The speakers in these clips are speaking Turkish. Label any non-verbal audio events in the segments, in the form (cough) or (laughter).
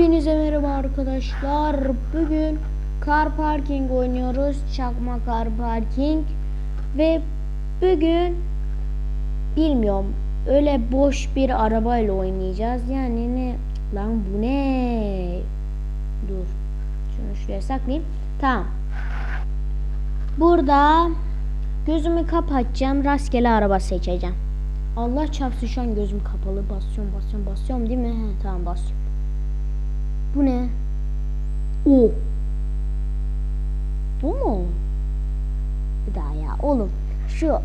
Hepinize merhaba arkadaşlar. Bugün Car Parking oynuyoruz. Çakma Car Parking. Ve bugün bilmiyorum öyle boş bir arabayla oynayacağız. Yani ne lan bu ne? Dur. Şunu şuraya saklayayım. Tamam. Burada gözümü kapatacağım. Rastgele araba seçeceğim. Allah çarpsın şu an gözüm kapalı. Basıyorum basıyorum basıyorum değil mi? He, tamam basıyorum. Bu ne? O. Bu mu? Bir daha ya oğlum. Şu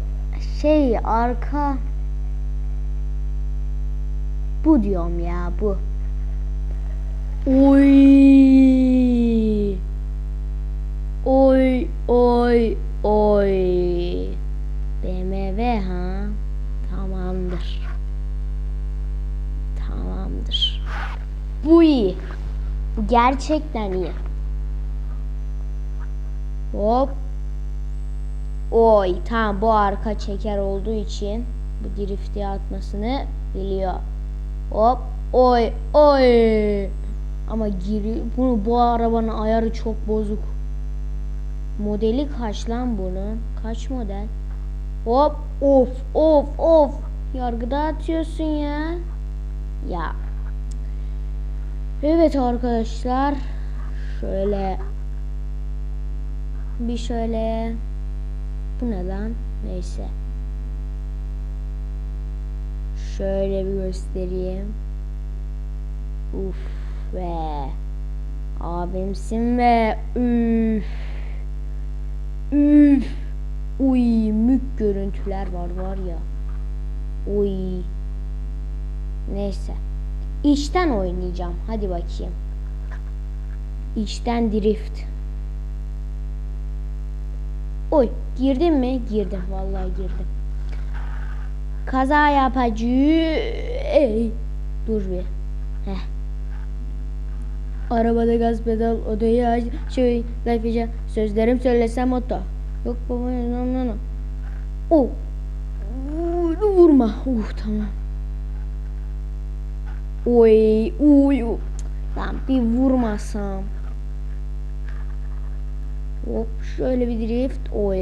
şey arka bu diyorum ya bu. Oy. Oy oy oy. BMW ha. Tamamdır. Tamamdır. Bu iyi. Bu gerçekten iyi. Hop. Oy tamam bu arka çeker olduğu için bu drifti atmasını biliyor. Hop. Oy oy. Ama giri bunu bu arabanın ayarı çok bozuk. Modeli kaç lan bunun? Kaç model? Hop of of of. Yargıda atıyorsun ya. Ya Evet arkadaşlar. Şöyle bir şöyle bu ne lan? Neyse. Şöyle bir göstereyim. Uf ve abimsin ve üf üf uy mük görüntüler var var ya uy neyse İçten oynayacağım. Hadi bakayım. İçten drift. Oy girdim mi? Girdim. Vallahi girdim. Kaza yapacı. Dur bir. Heh. Arabada gaz pedal odayı aç. Şey lafıca sözlerim söylesem oto. Yok baba no no no. Oh. Vurma. Uh tamam. Oy, uy. Lan bir vurmasam. Hop şöyle bir drift. Oy.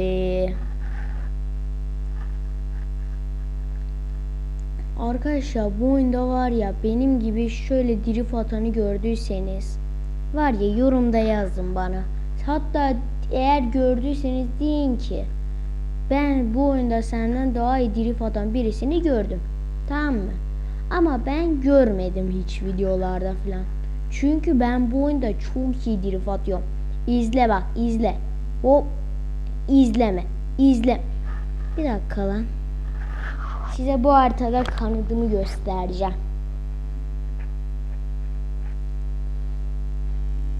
Arkadaşlar bu oyunda var ya benim gibi şöyle drift atanı gördüyseniz var ya yorumda yazın bana. Hatta eğer gördüyseniz deyin ki ben bu oyunda senden daha iyi drift atan birisini gördüm. Tamam mı? Ama ben görmedim hiç videolarda falan. Çünkü ben bu oyunda çok iyi drift atıyorum. İzle bak izle. Hop izleme. izle. Bir dakika lan. Size bu haritada kanadımı göstereceğim.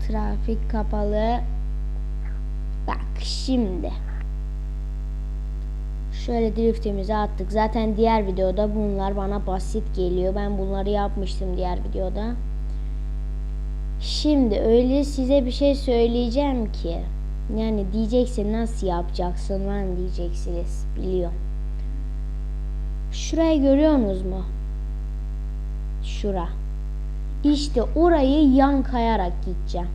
Trafik kapalı. Bak şimdi. Şöyle driftimizi attık. Zaten diğer videoda bunlar bana basit geliyor. Ben bunları yapmıştım diğer videoda. Şimdi öyle size bir şey söyleyeceğim ki. Yani diyeceksin nasıl yapacaksın lan diyeceksiniz. Biliyorum. Şurayı görüyorsunuz mu? Şura. İşte orayı yan kayarak gideceğim.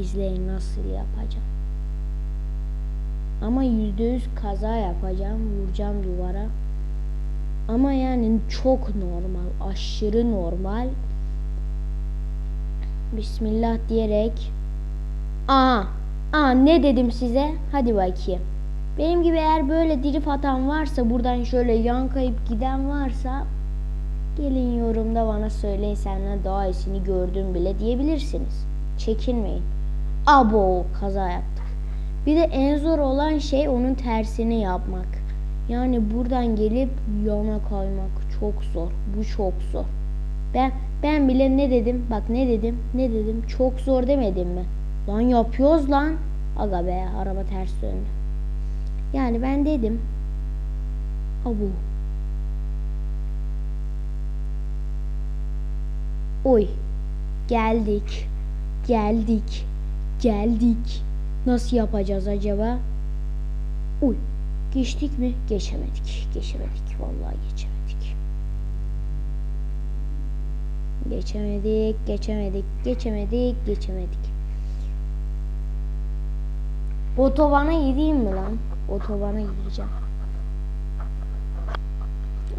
İzleyin nasıl yapacağım. Ama yüzde yüz kaza yapacağım. Vuracağım duvara. Ama yani çok normal. Aşırı normal. Bismillah diyerek. Aa, aa ne dedim size? Hadi bakayım. Benim gibi eğer böyle drift atan varsa buradan şöyle yan kayıp giden varsa gelin yorumda bana söyleyin senden daha iyisini gördüm bile diyebilirsiniz. Çekinmeyin. Abo kaza yaptım. Bir de en zor olan şey onun tersini yapmak. Yani buradan gelip yana kaymak çok zor. Bu çok zor. Ben ben bile ne dedim? Bak ne dedim? Ne dedim? Çok zor demedim mi? Lan yapıyoruz lan. Aga be araba ters döndü. Yani ben dedim. Abu. Oy. Geldik. Geldik. Geldik. Nasıl yapacağız acaba? Uy. Geçtik mi? Geçemedik. Geçemedik. Vallahi geçemedik. Geçemedik, geçemedik, geçemedik, geçemedik. Otobana gideyim mi lan? Otobana gideceğim.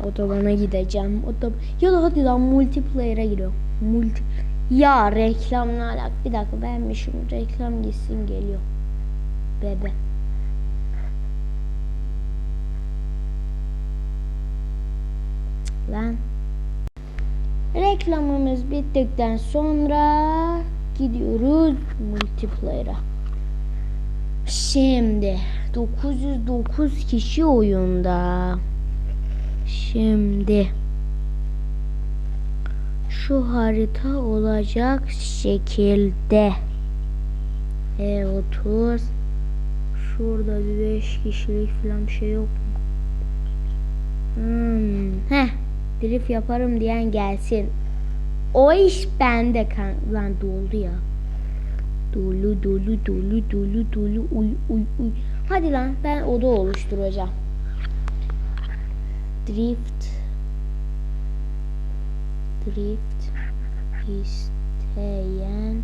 Otobana gideceğim. Otob ya da hadi lan multiplayer'a giriyorum. Multi ya reklamla alak. Bir dakika beğenmişim. Reklam gitsin geliyor. Bebe. Lan. Reklamımız bittikten sonra gidiyoruz multiplayer'a. Şimdi 909 kişi oyunda. Şimdi şu harita olacak şekilde. E 30 Şurada bir 5 kişilik falan bir şey yok mu? Hmm. Heh. Drift yaparım diyen gelsin. O iş bende kan. Lan doldu ya. Dolu dolu dolu dolu dolu uy uy uy. Hadi lan ben oda oluşturacağım. Drift Drift isteyen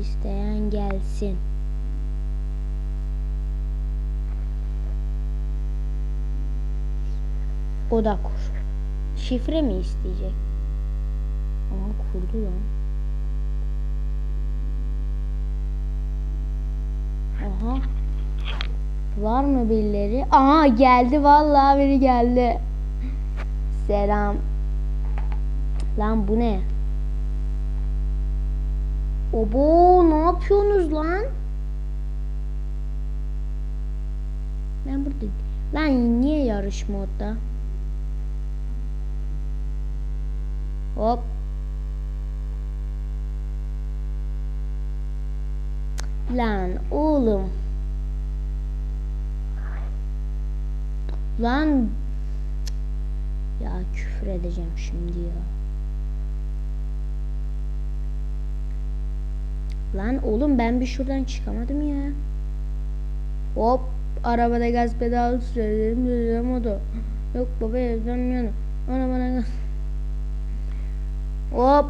isteyen gelsin. Oda kur. Şifre mi isteyecek? Aa kurdu lan. Aha. Var mı birileri? Aha geldi vallahi biri geldi. Selam. Lan bu ne? Obo ne yapıyorsunuz lan? Ben burada... Lan niye yarış modda? Hop. Lan oğlum. Lan. Ya küfür edeceğim şimdi ya. Lan oğlum ben bir şuradan çıkamadım ya. Hop. Arabada gaz dedim o da. Yok baba evden yana. Arabana gaz. Hop.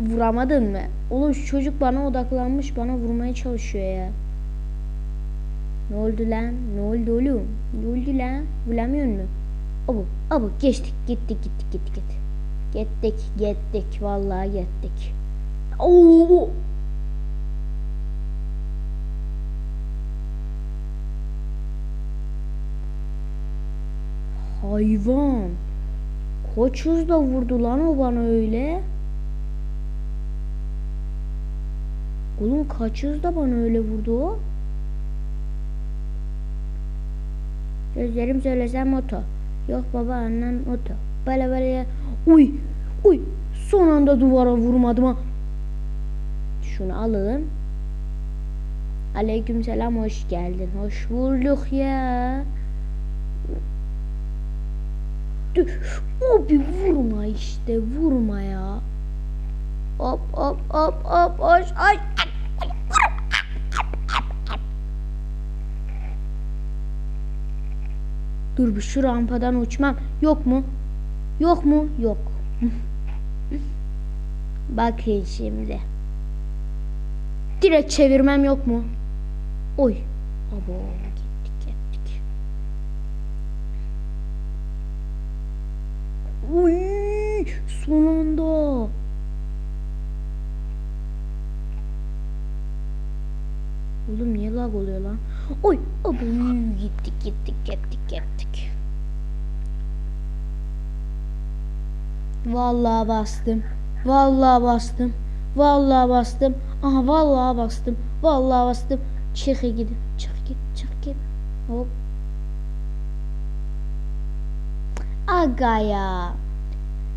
Vuramadın mı? Oğlum şu çocuk bana odaklanmış bana vurmaya çalışıyor ya. Ne oldu lan? Ne oldu oğlum? Ne oldu lan? Vuramıyor mu? Abu, abu geçtik gittik gittik gittik gittik. Gittik gittik vallahi gittik. Oo. Hayvan. Koç hızla vurdu lan o bana öyle. Oğlum kaç hızda bana öyle vurdu o? Gözlerim söylesem moto. Yok baba annem moto. Böyle böyle. Uy. Uy. Son anda duvara vurmadım ha. Şunu alalım. Aleyküm selam hoş geldin. Hoş bulduk ya. Dur. Abi vurma işte vurma ya. Hop hop hop hop hoş ay. Dur bir şu rampadan uçmam. Yok mu? Yok mu? Yok. (laughs) Bakın şimdi. Direkt çevirmem yok mu? Oy. Abo gittik gittik. Uy, son anda. Oğlum niye lag oluyor lan? Oy, abo gittik gittik gittik gittik. Vallahi bastım. Vallahi bastım. Vallahi bastım. Aha vallahi bastım. Vallahi bastım. Çık gidin. Çık git. Çık git. Hop. Aga ya.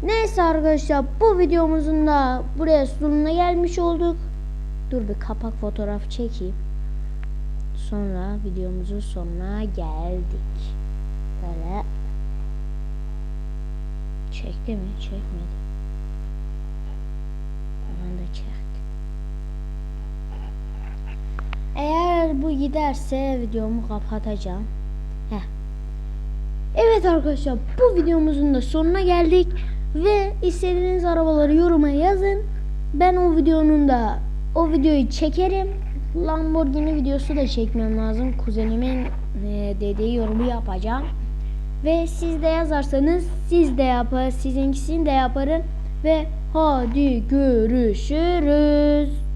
Neyse arkadaşlar bu videomuzun da buraya sonuna gelmiş olduk. Dur bir kapak fotoğraf çekeyim. Sonra videomuzun sonuna geldik. Böyle. Çekti mi? Çekmedi. Ben de çekti. Eğer bu giderse videomu kapatacağım. Heh. Evet arkadaşlar bu videomuzun da sonuna geldik. Ve istediğiniz arabaları yoruma yazın. Ben o videonun da o videoyu çekerim. Lamborghini videosu da çekmem lazım. Kuzenimin e, dediği yorumu yapacağım. Ve siz de yazarsanız siz de yapar, sizinkisini de yaparım. Ve hadi görüşürüz.